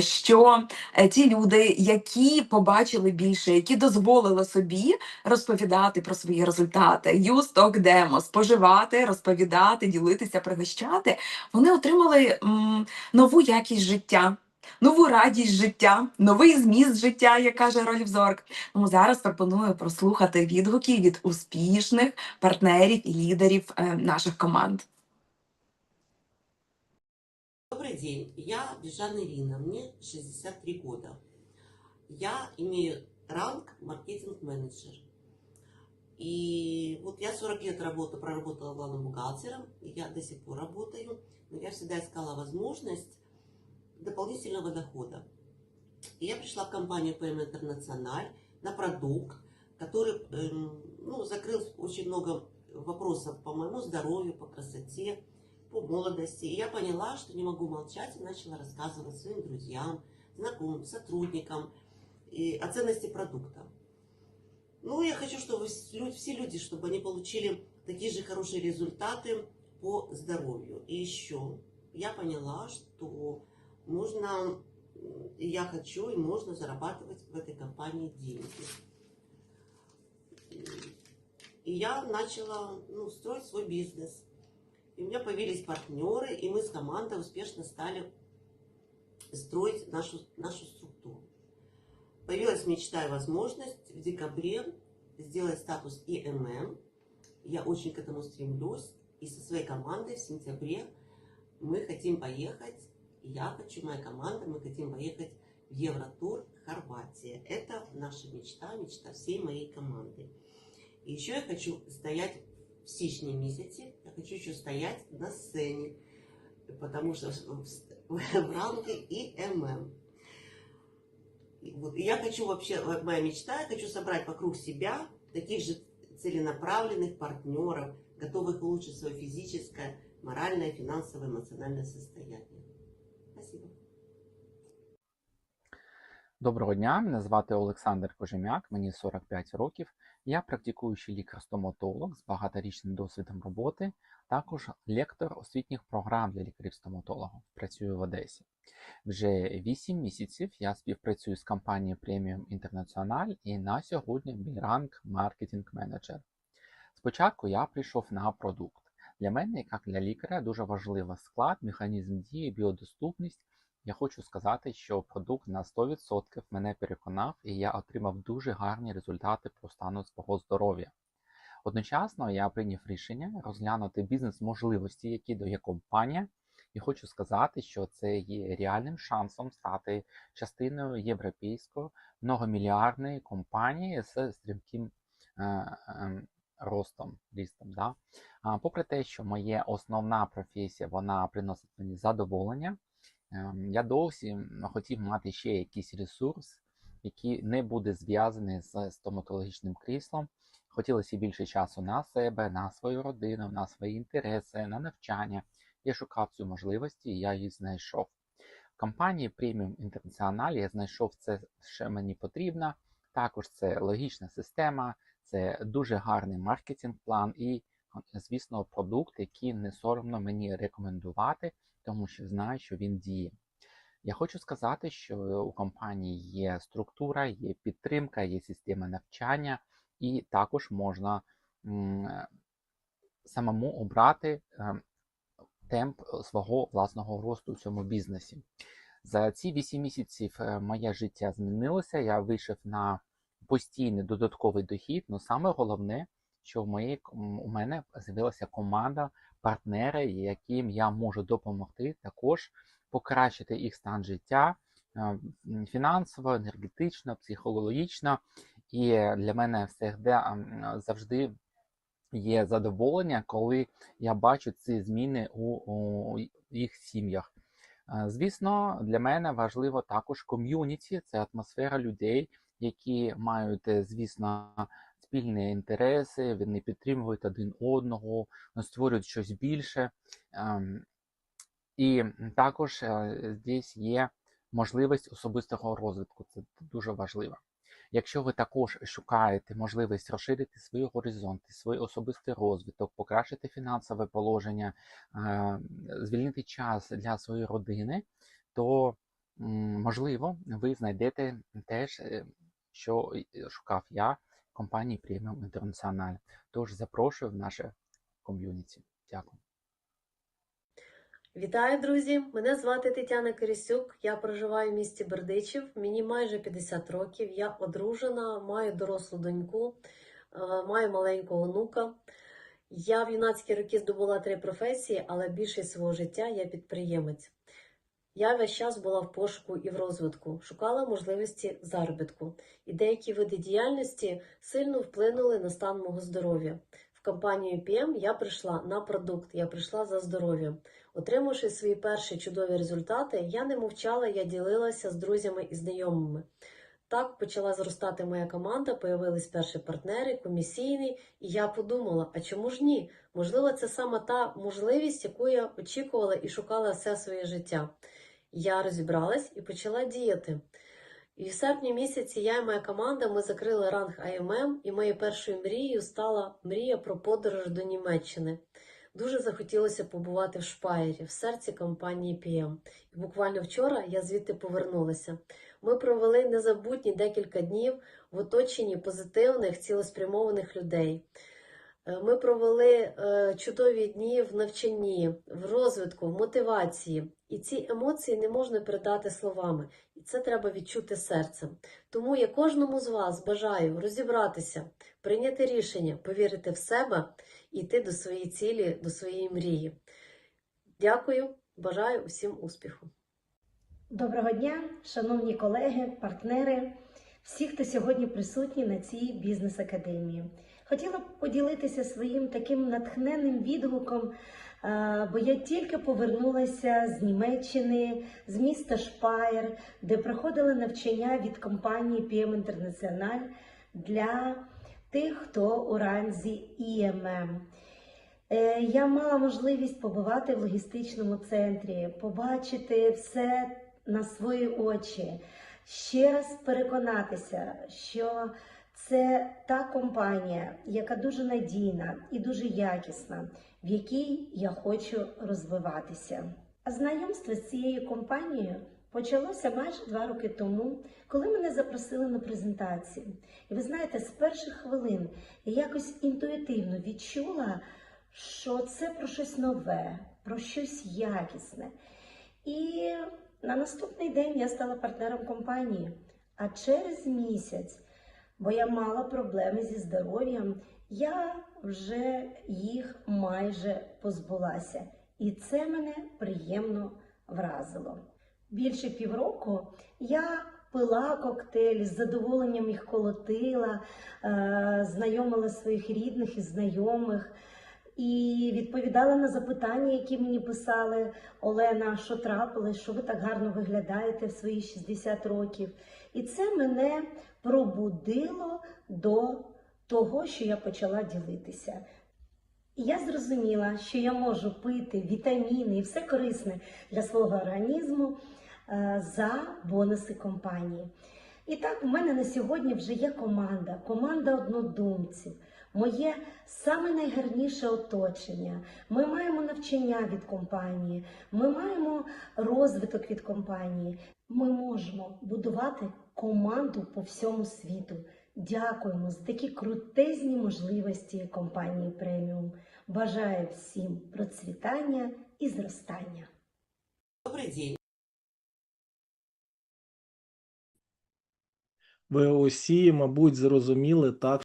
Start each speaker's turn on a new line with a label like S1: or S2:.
S1: що е, ті люди, які побачили більше, які дозволили собі розповідати про свої результати, talk demo, споживати, розповідати, ділитися, пригощати, вони отримали м, нову якість життя. Нову радість життя, новий зміст життя, як каже Рольф Зорк. Тому зараз пропоную прослухати відгуки від успішних партнерів і лідерів е, наших команд.
S2: День, я Бежан Ирина, мне 63 года. Я имею ранг маркетинг-менеджер. И вот я 40 лет работала, проработала главным бухгалтером, и я до сих пор работаю, но я всегда искала возможность дополнительного дохода. И я пришла в компанию PM International на продукт, который эм, ну, закрыл очень много вопросов по моему здоровью, по красоте, по молодости. И я поняла, что не могу молчать и начала рассказывать своим друзьям, знакомым, сотрудникам и о ценности продукта. Ну, я хочу, чтобы все люди, чтобы они получили такие же хорошие результаты по здоровью. И еще я поняла, что нужно, м, и я хочу, и можно зарабатывать в этой компании деньги. И я начала ну, строить свой бизнес. Меня появились партнеры, и мы с командой успешно стали строить нашу, нашу структуру. Появилась мечта и возможность в декабре сделать статус ИММ. Я очень к этому стремлюсь. И со своей командой в сентябре мы хотим поехать, я хочу, моя команда, мы хотим поехать в Евротур Хорватия. Это наша мечта, мечта всей моей команды. И еще я хочу стоять в січні місяці, я хочу еще стоять на сцене, потому что в, в ранге и ММ. И Вот. И я хочу вообще, вот моя мечта, я хочу собрать вокруг себя таких же целенаправленных партнеров, готовых улучшить свое физическое, моральное, финансовое, эмоциональное состояние. Спасибо.
S3: Доброго дня, мене звати Олександр Кожем'як, мені 45 років. Я практикуючий лікар-стоматолог з багаторічним досвідом роботи, також лектор освітніх програм для лікарів-стоматологів. Працюю в Одесі. Вже 8 місяців я співпрацюю з компанією Premium International і на сьогодні мій ранг маркетинг менеджер. Спочатку я прийшов на продукт. Для мене, як для лікаря, дуже важливий склад, механізм дії, біодоступність. Я хочу сказати, що продукт на 100% мене переконав, і я отримав дуже гарні результати по стану свого здоров'я. Одночасно я прийняв рішення розглянути бізнес-можливості, які дає компанія, і хочу сказати, що це є реальним шансом стати частиною європейської многомільярдної компанії з стрімким е, е, ростом. рістом да? а, попри те, що моя основна професія вона приносить мені задоволення. Ем, Я досі хотів мати ще якийсь ресурс, який не буде зв'язаний з стоматологічним кріслом. Хотілося більше часу на себе, на свою родину, на свої інтереси, на навчання. Я шукав цю можливість і я її знайшов. В компанії Premium International я знайшов це, що мені потрібно. Також це логічна система, це дуже гарний маркетинг-план і, звісно, продукт, який не соромно мені рекомендувати тому що знаю, що він діє. Я хочу сказати, що у компанії є структура, є підтримка, є система навчання, і також можна самому обрати е, темп свого власного росту в цьому бізнесі. За ці 8 місяців е, моє життя змінилося. Я вийшов на постійний додатковий дохід. але саме головне, що в моєї м, у мене з'явилася команда партнери, яким я можу допомогти також покращити їх стан життя е, фінансово, енергетично, психологічно. І для мене завжди, завжди є задоволення, коли я бачу ці зміни у, у їх сім'ях. Е, Звісно, для мене важливо також ком'юніті, це атмосфера людей, які мають, е, звісно, спільні інтереси, вони підтримують один одного, ну, створюють щось більше. Ем, І також е, здесь є можливість особистого розвитку. Це дуже важливо. Якщо ви також шукаєте можливість розширити свої горизонти, свій особистий розвиток, покращити фінансове положення, е, звільнити час для своєї родини, то Можливо, ви знайдете теж, е, що шукав я компанії Premium International. Тож запрошую в наше ком'юніті. Дякую.
S4: Вітаю, друзі! Мене звати Тетяна Кирисюк. Я проживаю в місті Бердичів. Мені майже 50 років. Я одружена, маю дорослу доньку, е, маю маленького онука. Я в юнацькі роки здобула три професії, але більшість свого життя я підприємець. Я весь час була в пошуку і в розвитку, шукала можливості заробітку, і деякі види діяльності сильно вплинули на стан мого здоров'я. В компанію PM я прийшла на продукт, я прийшла за здоров'ям. Отримавши свої перші чудові результати, я не мовчала, я ділилася з друзями і знайомими. Так почала зростати моя команда, появились перші партнери, комісійні, і я подумала: а чому ж ні? Можливо, це саме та можливість, яку я очікувала і шукала все своє життя. Я розібралась і почала діяти. І в серпні місяці я і моя команда ми закрили ранг IMM, і моєю першою мрією стала мрія про подорож до Німеччини. Дуже захотілося побувати в Шпаєрі, в серці компанії PM. І буквально вчора я звідти повернулася. Ми провели незабутні декілька днів в оточенні позитивних, цілеспрямованих людей. Е, Ми провели е, чудові дні в навчанні, в розвитку, в мотивації. І ці емоції не можна передати словами, і це треба відчути серцем. Тому я кожному з вас бажаю розібратися, прийняти рішення, повірити в себе і йти до своєї цілі, до своєї мрії. Дякую, бажаю усім успіху.
S5: Доброго дня, шановні колеги, партнери, всі, хто сьогодні присутні на цій бізнес-академії. Хотіла б поділитися своїм таким натхненним відгуком, е, бо я тільки повернулася з Німеччини, з міста Шпаєр, де проходила навчання від компанії PM International для тих, хто у ранзі ІММ. Е, Я мала можливість побувати в логістичному центрі, побачити все на свої очі, ще раз переконатися, що це та компанія, яка дуже надійна і дуже якісна, в якій я хочу розвиватися. Знайомство з цією компанією почалося майже два роки тому, коли мене запросили на презентацію. І ви знаєте, з перших хвилин я якось інтуїтивно відчула що це про щось нове, про щось якісне. І на наступний день я стала партнером компанії. А через місяць, бо я мала проблеми зі здоров'ям, я вже їх майже позбулася. І це мене приємно вразило. Більше півроку я пила коктейлі, з задоволенням їх колотила, е, знайомила своїх рідних і знайомих і відповідала на запитання, які мені писали Олена, що трапилось, що ви так гарно виглядаєте в свої 60 років. І це мене пробудило до того, що я почала ділитися. І я зрозуміла, що я можу пити вітаміни і все корисне для свого організму е, за бонуси компанії. І так, в мене на сьогодні вже є команда, команда однодумців, моє саме найгарніше оточення. Ми маємо навчання від компанії, ми маємо розвиток від компанії. Ми можемо будувати команду по всьому світу. Дякуємо за такі крутезні можливості компанії преміум. Бажаю всім процвітання і зростання.
S2: Добрый день.
S6: Ви усі, мабуть, зрозуміли так,